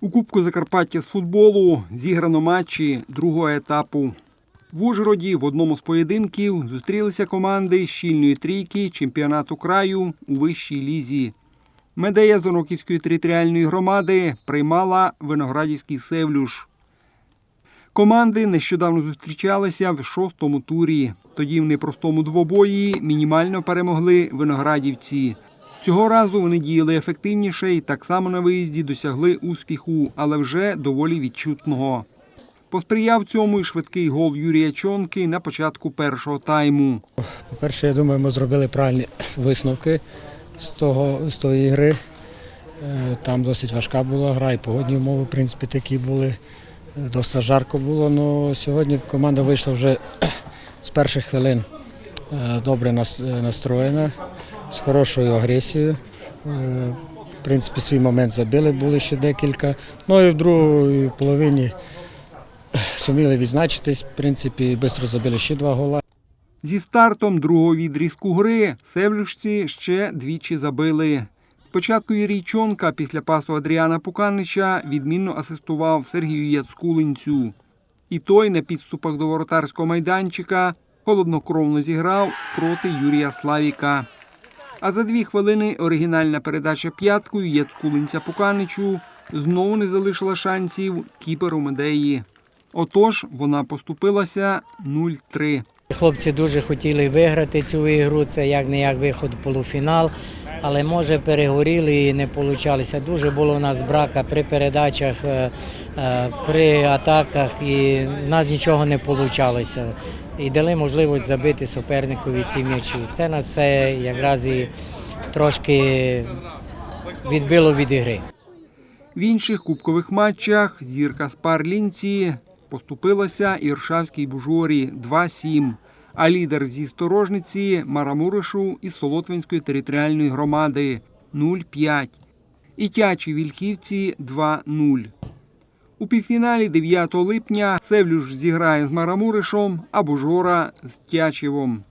У Кубку Закарпаття з футболу зіграно матчі другого етапу. В Ужгороді в одному з поєдинків зустрілися команди щільної трійки чемпіонату краю у вищій лізі. Медея Зороківської територіальної громади приймала Виноградівський Севлюш. Команди нещодавно зустрічалися в шостому турі. Тоді в непростому двобої мінімально перемогли виноградівці. Цього разу вони діяли ефективніше і так само на виїзді досягли успіху, але вже доволі відчутного. Посприяв цьому і швидкий гол Юрія Чонки на початку першого тайму. По-перше, я думаю, ми зробили правильні висновки з, того, з тої гри. Е, Там досить важка була гра, і погодні умови, в принципі, такі були. Досить жарко було, але сьогодні команда вийшла вже з перших хвилин е, добре е, настроєна, з хорошою агресією. Е, В принципі, свій момент забили, були ще декілька. Ну і в другій половині суміли відзначитись, в принципі, швидко забили ще два гола. Зі стартом другого відрізку гри севлюшці ще двічі забили. Спочатку Юрій Чонка після пасу Адріана Пуканича відмінно асистував Сергію Яцкулинцю. І той на підступах до воротарського майданчика холоднокровно зіграв проти Юрія Славіка. А за дві хвилини оригінальна передача п'яткою Яцкулинця Пуканичу знову не залишила шансів кіперу Медеї. Отож, вона поступилася 0-3. Хлопці дуже хотіли виграти цю ігру. Це як не як виход в полуфінал. Але може перегоріли і не вийшло. Дуже було у нас брака при передачах, е, е, при атаках, і в нас нічого не вийшло. І дали можливість забити суперникові ці м'ячі. Це нас все якраз і трошки відбило від ігри. В інших кубкових матчах зірка Спарлінці поступилася Іршавській Бужорі 2-7, а лідер зі сторожниці Марамуришу із Солотвинської територіальної громади 0-5. І тячі Вільхівці 2-0. У півфіналі 9 липня Севлюш зіграє з Марамуришом, а Бужора з Тячевом.